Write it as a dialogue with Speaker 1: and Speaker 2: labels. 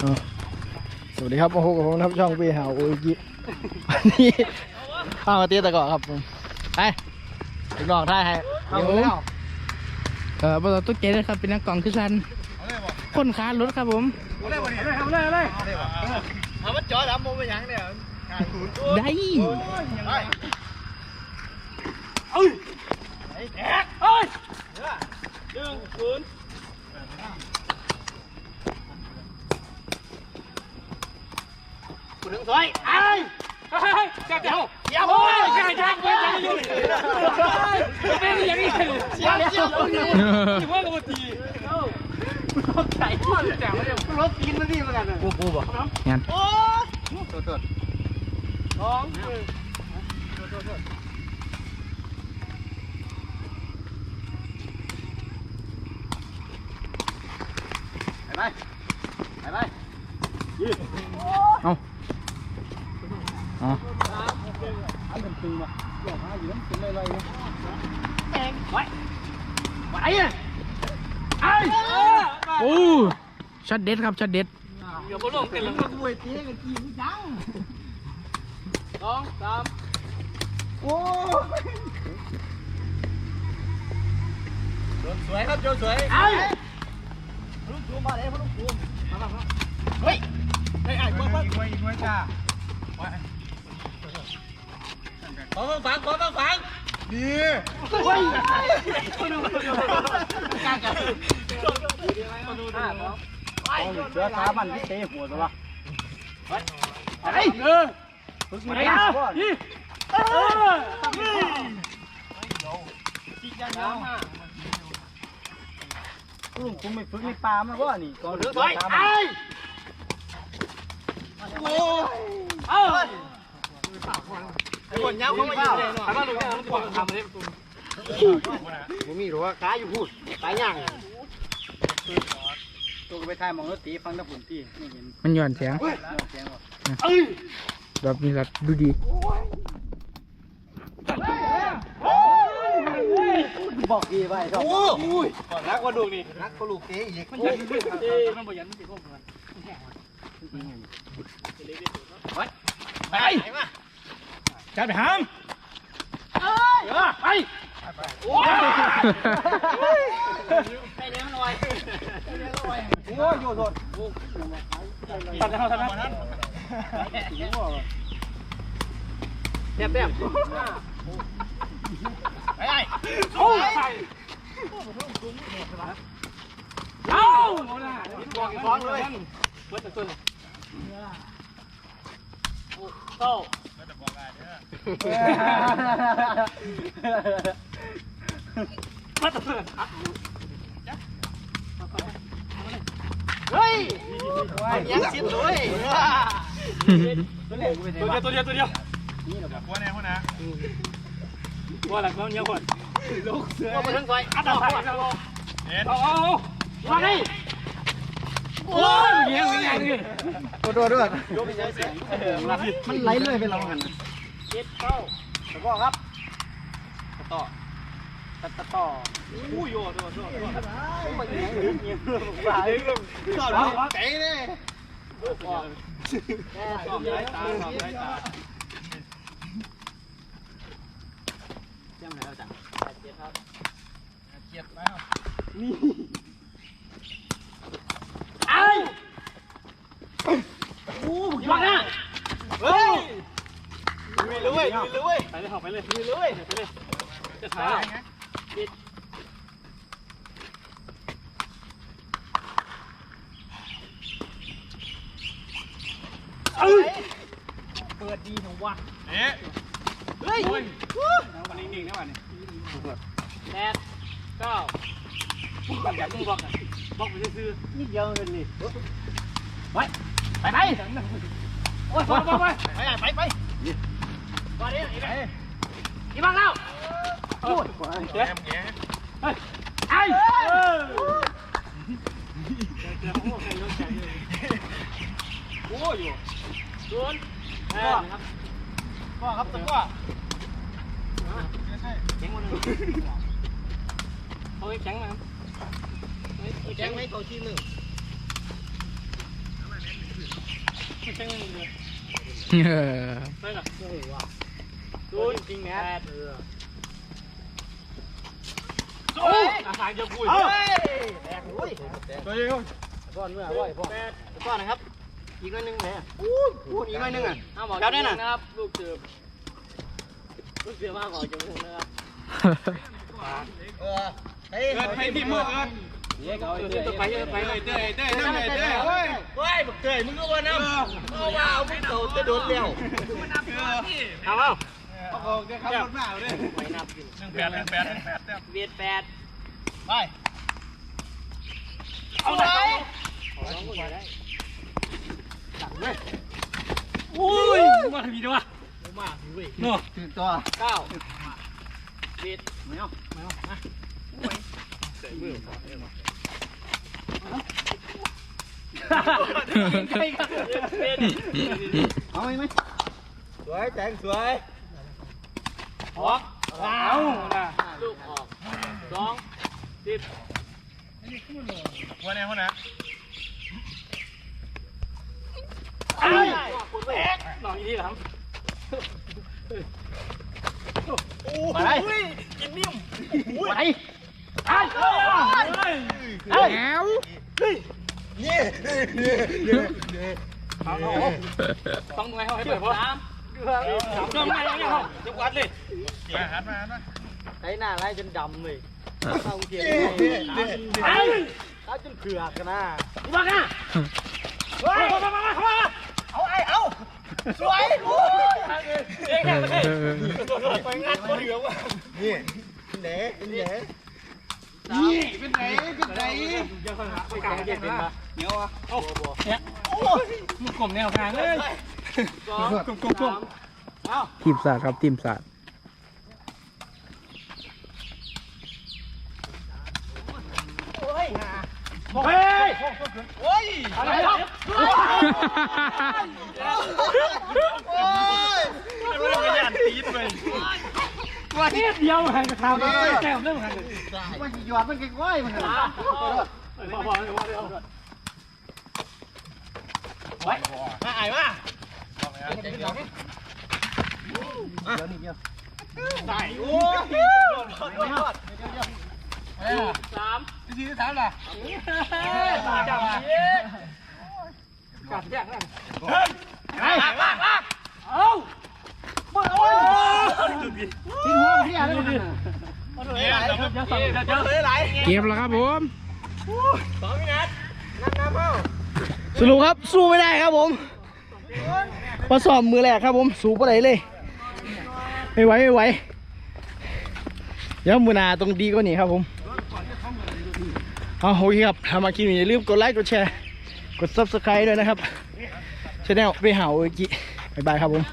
Speaker 1: เอาสวัสดีครับโอ้โหกับผมนะครับช่องปีหาวโอ้ยกิวันนี้ข้ามาเตี้ยตะเกาะครับผมไปอีกน้องท่ายให้
Speaker 2: เอา
Speaker 1: เดี๋ยว
Speaker 2: แล้ว
Speaker 3: เออบริษัทตุ๊กเจนะครับเป็นนักกล่องคือซันคนค้ารถครับผม
Speaker 2: เอาเลยเอาเลยเอาเลย
Speaker 1: เอามันจอดำมงไปยังเนี่ย
Speaker 3: ได้
Speaker 2: คุณถึงซอยไอ้จับเดี๋ยวเดี๋ยวโอ้ยใช่ใช่ใช่ใช่อยู่เป็นอย่างนี้เสียเสียที่ว่ากับทีใส่ท่อนแต่ว่าเดี๋ยวรถกินมาดีเหมือนกันเลย
Speaker 1: กูกูบอก
Speaker 3: งาน
Speaker 2: โอ้ตัวตัวสอง
Speaker 1: ไปไปไปไป
Speaker 3: เอาเอา
Speaker 1: อันเป็นตึงมาเดี๋ยวหา อยู่นั่นเป็นอะไรๆนะ
Speaker 2: ไอ้เนี่ยไอ้
Speaker 3: โอ้ช็อตเด็ดครับช็อตเด็ด
Speaker 2: เดี๋ยวมาลงเต็มแล้ว
Speaker 1: มวยเตี้ยกันกี่จัง
Speaker 2: สองสาม
Speaker 1: โอ้สวยครับโจสวย
Speaker 2: ไอ้
Speaker 1: ลูกจูมาเลยพ่อลูกจูมามามา
Speaker 2: เฮ้ยไอ้ไอ้เบิ้ลเบิ้ล
Speaker 1: อีกไว้อีกไว้จ้า
Speaker 2: ข อฟังขอฟังฟัง
Speaker 1: ดี
Speaker 2: เฮ้ยกล้ากันมาดูท่าเขา
Speaker 1: เสือขามันที่เตะหัวตัวละ
Speaker 2: ไอ้เออ
Speaker 1: ฝึก
Speaker 2: ไอ้
Speaker 1: ไม่
Speaker 2: เอ
Speaker 1: ได้
Speaker 2: อนี่เออ
Speaker 1: ลุงคุณไม่ฝึกในป่ามันว่านี่ก่อน
Speaker 2: เดือดร้อยไอ้โอ้เออ ไอ้คนยาวเขาม่อยู่เลยเนาะถ้ามาดูเนี่ยมันกวางทำเลย
Speaker 1: ผมมีหรอขาอยู่พูดตายย่างตัวไปทายมองรถตีฟังตะปุ่นที่ไม่เห็น
Speaker 3: มันหย่อนเสียงแบบนี้ละดูดี
Speaker 1: บอกดีไปครับ
Speaker 2: โอ้ยก่อนรักกว่าดูนี่
Speaker 1: นักก็ลูกเตะอีก
Speaker 2: มันยันเรื่มันบ่ยันมันสิโค้งกันไป จัดไปหามไปโอ้ยไปเลี้ยงหน่อย
Speaker 1: โอ้ยโยโดด
Speaker 2: ตัดเขาทันนะแต้มแต้มไปไอ้โอ้ยเอ้าบอกฟ้องเลยเบิดตัวโต้มาตัว เฮ้ยยังสิเลย
Speaker 1: ตัวเล็กไปไหน
Speaker 2: ตัวเดียวตัวเดียวตัวเดียว
Speaker 1: นี่เหรอ
Speaker 2: ว่าแน่ว่านะว่าหลังเขาเนี้ยคนลูกเสือมาทั้งซอยอัดเอาเอาเอาเอามาดิ โอ้ยเงี้ยเงี้ยเงี้ย
Speaker 1: ตัวตัวด้วมันไหลเลยไปเราหัน
Speaker 2: เจ็ดเข้า
Speaker 1: แล้วก็ครับต่อต่อต่อ
Speaker 2: อู้โย่ตัวตัวตัว
Speaker 1: มันเงี้ยเงี้ยหลาย
Speaker 2: ก่อนเตะเลยสอบสายตาสอบสายตายังไงเราจังเจ็ดครับ
Speaker 1: เจ็บแล้ว
Speaker 2: ไอ้โอ้ยมาเนี่ยเฮ้ยมีเลยเว้ยมี เลยเว้ยไปเลยไปเลยมีเลยไปเลยจะถ่ายปิดเอ้ยเปิดดีนะวะเอ๊ะเฮ้ยวันนี้นิ่งนะวันนี้แปดเก้าแบบมึงบอกอะบอกไปซื้อ
Speaker 1: นี่เดียวเลยนี่
Speaker 2: ไปไปไปโอ้ยไปไปไปไปไปไป อีกแล้วอีบังแล้วโอ้ยเดี๋ยวเฮ้ยไอ้โอ้ยอยู่โดนพ่อครับ
Speaker 1: พ่อครับตะก้อ
Speaker 2: แข็งวันนึงเอาไว้แข็งมาครับ
Speaker 1: แจ้งไม่ตัวที่หนึ่ง
Speaker 2: เชิงเลย
Speaker 3: เออ
Speaker 2: ไปกับ ดูจริงแม่โอ้ยอาหารจะพูด
Speaker 1: ตัวเองก้อนเมื่อไหร่พ่อก้อนนะครับ อีกหน่อยหนึงแหมอู้หูอีกหน่อยหนึงอะ
Speaker 2: เอาหมอ
Speaker 1: แล้วได้น่ะ
Speaker 2: นะครับลูกเสือลูกเสือมาขอจมูกนะครับ
Speaker 1: เออเฮ้ย
Speaker 4: ให้พี่มือเอิ้น
Speaker 2: เย้เอาเสือไปเยอะไปเลย
Speaker 4: เด้เด้เด้เด้เด้เฮ้ย
Speaker 1: เฮ้ยบักเกยมึงก็ว่าน้ำเอาว่าเอามึงโตจะโดนเลี้ยว
Speaker 2: เอาเอา
Speaker 4: เอาของจะขับรถมาเอาเด้
Speaker 2: ไปนับกิน
Speaker 4: หนึ่งแปดหนึ่งแปดหนึ่งแปดแต้ม
Speaker 2: เวียดแปด
Speaker 1: ไป
Speaker 2: เอาไหนเอาลองกูได้อุ้ยมาทำดีด้วยมาเนาะ
Speaker 1: ถึงตัว
Speaker 2: เก้าเวียด
Speaker 1: ไม่เอาไม่เอามาเอาไหมไหมสวยแจงสวย
Speaker 2: ออกเอาลูกออกสองสิบ
Speaker 4: วันนี้คนนะ
Speaker 2: ไอ้คุณแอ๊กหน่อยดีครับ
Speaker 1: มาได้กินนิ่มไป
Speaker 2: ไอ้เอ้ย
Speaker 1: เอ้ย
Speaker 3: แล้ว
Speaker 2: เอาต้องไงเขาให้เปิดพ่อ สามต้องไงเขาเนี่ยจะวัดเลย
Speaker 4: มาหันมาหันมา
Speaker 1: ไอ้หน้าไล่จนดำเลยเข้าเทียน
Speaker 2: ไอ้
Speaker 1: เข้าจนเผือกกันนะ
Speaker 2: มากนะเฮ้ยมามามามา
Speaker 1: เอาไอ้เอาสวยโอ้ย
Speaker 2: เอ๊ะแค่ไป
Speaker 1: งานคนเหลือวะนี่เด๋เด๋
Speaker 4: นี่เป็นไหนเป็นไหน
Speaker 2: ยังคนหาไปกลางเย็นเป็นปะ
Speaker 4: เดี๋ยวอะ
Speaker 2: เนี่ยมึงกลมแนวทางเลย สองกลมกลมกลมเอา
Speaker 3: ทีมศาสตร์ครับทีมศาสตร์
Speaker 2: เฮ้ย
Speaker 1: โอ้ย
Speaker 2: อะไรครับ
Speaker 1: โอ้ย
Speaker 4: ไม่ต้องไปยันตีดเลย
Speaker 2: ว่าที่เดียวหันกระทำเลยแก้มเรื่องหัน
Speaker 1: มันหยอดมันแก่ก้อยมัน
Speaker 2: พอพอพอพอ
Speaker 1: มาไอ้มา
Speaker 2: ใส่
Speaker 1: โอ้ย
Speaker 2: สาม
Speaker 4: ทีที่สามล่ะ
Speaker 2: จับเย้กัดแยกนั่น
Speaker 1: ไอ้ลากลาก
Speaker 2: เอาโอ้ย
Speaker 1: ทิ้งหัวพี่อะไรมัน
Speaker 4: เนี่ยเรา
Speaker 2: เดี๋ยวสั่งเดี๋ยวเดี๋ยว
Speaker 1: ไหล
Speaker 3: เก็บแล้วครับผม
Speaker 1: สรุปครับสู้ไม่ได้ครับผม มาสอบมือแรกครับผม สู้ปะไหนเลย ไม่ไหวไม่ไหวเดี๋ยวมือนาตรงดีกว่านี้ครับผมเอาโอเคครับถ้ามาคลิปนี้อย่าลืมกดไลค์กดแชร์ กด subscribe ด้วยนะครับช anel ไปหาโอจิบายบายครับผม